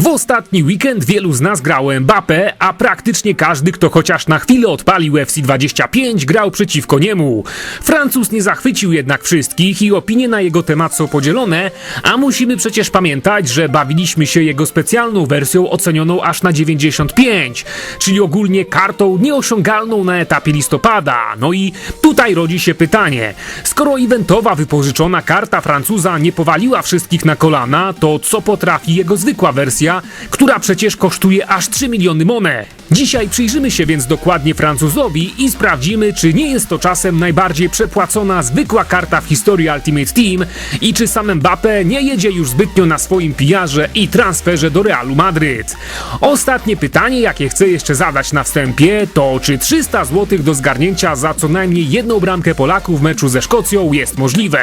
W ostatni weekend wielu z nas grało Mbappé, a praktycznie każdy, kto chociaż na chwilę odpalił FC25, grał przeciwko niemu. Francuz nie zachwycił jednak wszystkich i opinie na jego temat są podzielone, a musimy przecież pamiętać, że bawiliśmy się jego specjalną wersją ocenioną aż na 95, czyli ogólnie kartą nieosiągalną na etapie listopada. No i tutaj rodzi się pytanie, skoro eventowa wypożyczona karta Francuza nie powaliła wszystkich na kolana, to co potrafi jego zwykła wersja, która przecież kosztuje aż 3 miliony monet. Dzisiaj przyjrzymy się więc dokładnie Francuzowi i sprawdzimy, czy nie jest to czasem najbardziej przepłacona zwykła karta w historii Ultimate Team i czy sam Mbappé nie jedzie już zbytnio na swoim pijarze i transferze do Realu Madryt. Ostatnie pytanie, jakie chcę jeszcze zadać na wstępie, to czy 300 zł do zgarnięcia za co najmniej jedną bramkę Polaków w meczu ze Szkocją jest możliwe?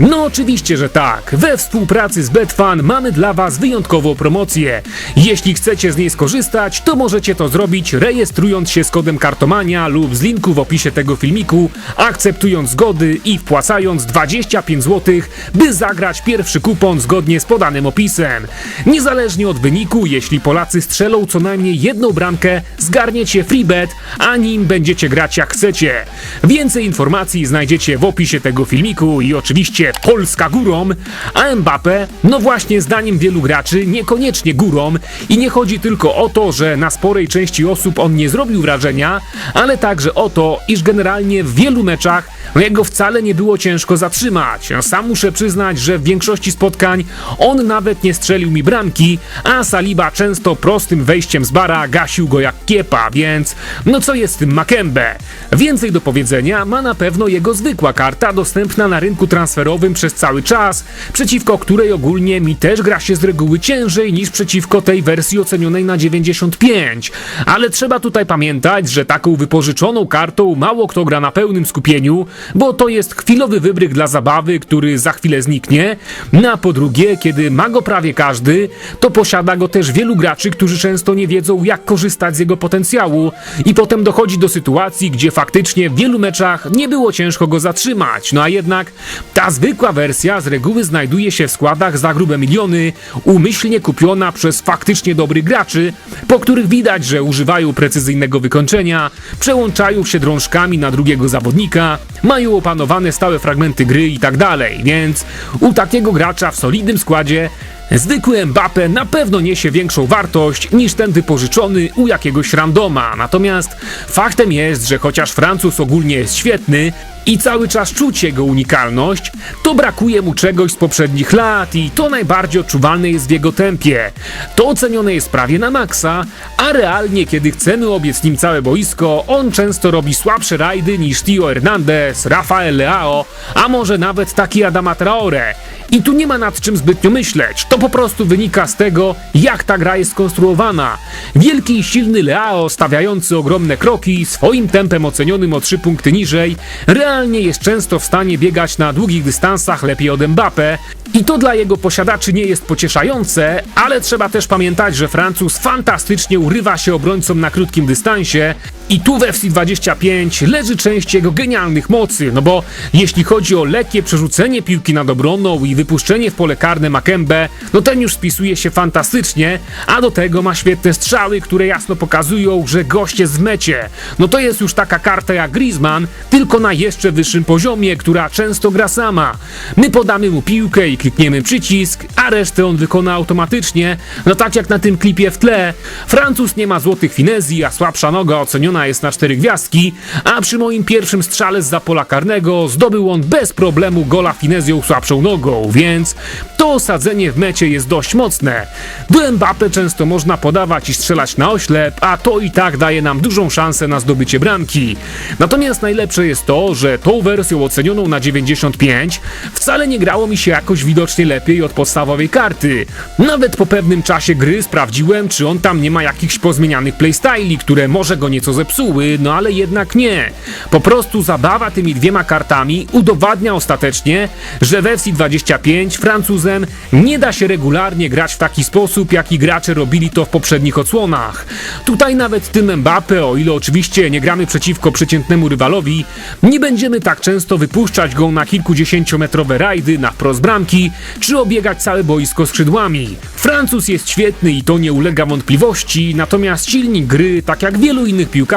No oczywiście, że tak. We współpracy z Betfan mamy dla Was wyjątkową promocję. Jeśli chcecie z niej skorzystać, to możecie to zrobić rejestrując się z kodem Kartomania lub z linku w opisie tego filmiku, akceptując zgody i wpłacając 25 zł, by zagrać pierwszy kupon zgodnie z podanym opisem. Niezależnie od wyniku, jeśli Polacy strzelą co najmniej jedną bramkę, zgarniecie freebet, a nim będziecie grać jak chcecie. Więcej informacji znajdziecie w opisie tego filmiku i oczywiście Polska górą, a Mbappé, no właśnie zdaniem wielu graczy, niekoniecznie górą i nie chodzi tylko o to, że na sporej części osób on nie zrobił wrażenia, ale także o to, iż generalnie w wielu meczach no jego wcale nie było ciężko zatrzymać. Sam muszę przyznać, że w większości spotkań on nawet nie strzelił mi bramki, a Saliba często prostym wejściem z bara gasił go jak kiepa, więc no co jest z tym Makembe? Więcej do powiedzenia ma na pewno jego zwykła karta dostępna na rynku transferowym przez cały czas, przeciwko której ogólnie mi też gra się z reguły ciężej niż przeciwko tej wersji ocenionej na 95. Ale trzeba tutaj pamiętać, że taką wypożyczoną kartą mało kto gra na pełnym skupieniu, bo to jest chwilowy wybryk dla zabawy, który za chwilę zniknie. No a po drugie, kiedy ma go prawie każdy, to posiada go też wielu graczy, którzy często nie wiedzą jak korzystać z jego potencjału i potem dochodzi do sytuacji, gdzie faktycznie w wielu meczach nie było ciężko go zatrzymać. No a jednak ta zwykła wersja z reguły znajduje się w składach za grube miliony, umyślnie kupiona przez faktycznie dobrych graczy, po których widać, że używają precyzyjnego wykończenia, przełączają się drążkami na drugiego zawodnika, mają opanowane stałe fragmenty gry i tak dalej, więc u takiego gracza w solidnym składzie Zwykły Mbappe na pewno niesie większą wartość niż ten wypożyczony u jakiegoś randoma. Natomiast faktem jest, że chociaż Francuz ogólnie jest świetny i cały czas czuć jego unikalność, to brakuje mu czegoś z poprzednich lat i to najbardziej odczuwalne jest w jego tempie. To ocenione jest prawie na maksa, a realnie kiedy chcemy obiec nim całe boisko, on często robi słabsze rajdy niż Tio Hernandez, Rafael Leao, a może nawet taki Adama Traore. I tu nie ma nad czym zbytnio myśleć. To po prostu wynika z tego, jak ta gra jest skonstruowana. Wielki i silny Leao, stawiający ogromne kroki, swoim tempem ocenionym o 3 punkty niżej, realnie jest często w stanie biegać na długich dystansach lepiej od Mbappe. I to dla jego posiadaczy nie jest pocieszające, ale trzeba też pamiętać, że Francuz fantastycznie urywa się obrońcom na krótkim dystansie i tu w FC25 leży część jego genialnych mocy, no bo jeśli chodzi o lekkie przerzucenie piłki nad obronną i wypuszczenie w pole karne Makembe, no ten już spisuje się fantastycznie, a do tego ma świetne strzały, które jasno pokazują, że jest w mecie. No to jest już taka karta jak Griezmann, tylko na jeszcze wyższym poziomie, która często gra sama. My podamy mu piłkę i klikniemy przycisk, a resztę on wykona automatycznie, no tak jak na tym klipie w tle. Francuz nie ma złotych finezji, a słabsza noga oceniona jest na cztery gwiazdki, a przy moim pierwszym strzale z pola karnego zdobył on bez problemu gola finezją słabszą nogą, więc to osadzenie w mecie jest dość mocne. Do Mbappe często można podawać i strzelać na oślep, a to i tak daje nam dużą szansę na zdobycie bramki. Natomiast najlepsze jest to, że tą wersją ocenioną na 95 wcale nie grało mi się jakoś widocznie lepiej od podstawowej karty. Nawet po pewnym czasie gry sprawdziłem, czy on tam nie ma jakichś pozmienianych playstyli, które może go nieco zepsuły, no ale jednak nie. Po prostu zabawa tymi dwiema kartami udowadnia ostatecznie, że w FC 25 Francuzem nie da się regularnie grać w taki sposób, jaki gracze robili to w poprzednich odsłonach. Tutaj nawet tym Mbappe, o ile oczywiście nie gramy przeciwko przeciętnemu rywalowi, nie będziemy tak często wypuszczać go na kilkudziesięciometrowe rajdy na wprost bramki, czy obiegać całe boisko skrzydłami. Francuz jest świetny i to nie ulega wątpliwości, natomiast silnik gry, tak jak wielu innych piłkarzy,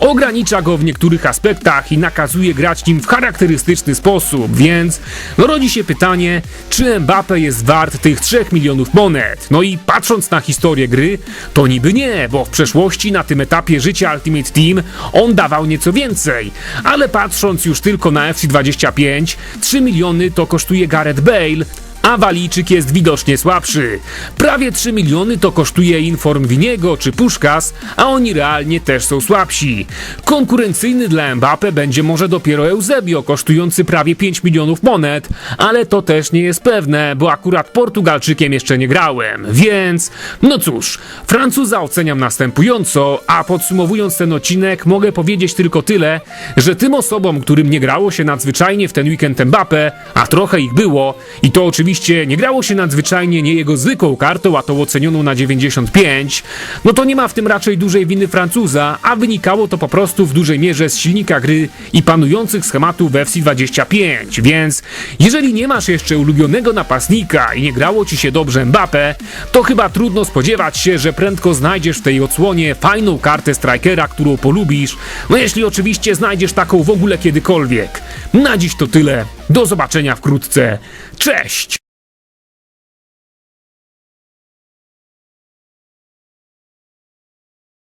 ogranicza go w niektórych aspektach i nakazuje grać nim w charakterystyczny sposób, więc no rodzi się pytanie, czy Mbappe jest wart tych 3 milionów monet? No i patrząc na historię gry, to niby nie, bo w przeszłości na tym etapie życia Ultimate Team on dawał nieco więcej, ale patrząc już tylko na FC25, 3 miliony to kosztuje Gareth Bale, a Walijczyk jest widocznie słabszy. Prawie 3 miliony to kosztuje Inform Winiego czy Puszkas, a oni realnie też są słabsi. Konkurencyjny dla Mbappe będzie może dopiero Eusebio, kosztujący prawie 5 milionów monet, ale to też nie jest pewne, bo akurat Portugalczykiem jeszcze nie grałem, więc... No cóż, Francuza oceniam następująco, a podsumowując ten odcinek mogę powiedzieć tylko tyle, że tym osobom, którym nie grało się nadzwyczajnie w ten weekend Mbappe, a trochę ich było, i to oczywiście nie grało się nadzwyczajnie nie jego zwykłą kartą, a tą ocenioną na 95, no to nie ma w tym raczej dużej winy Francuza, a wynikało to po prostu w dużej mierze z silnika gry i panujących schematów w FC25, więc jeżeli nie masz jeszcze ulubionego napastnika i nie grało ci się dobrze Mbappe, to chyba trudno spodziewać się, że prędko znajdziesz w tej odsłonie fajną kartę strikera, którą polubisz, no jeśli oczywiście znajdziesz taką w ogóle kiedykolwiek. Na dziś to tyle, do zobaczenia wkrótce, cześć!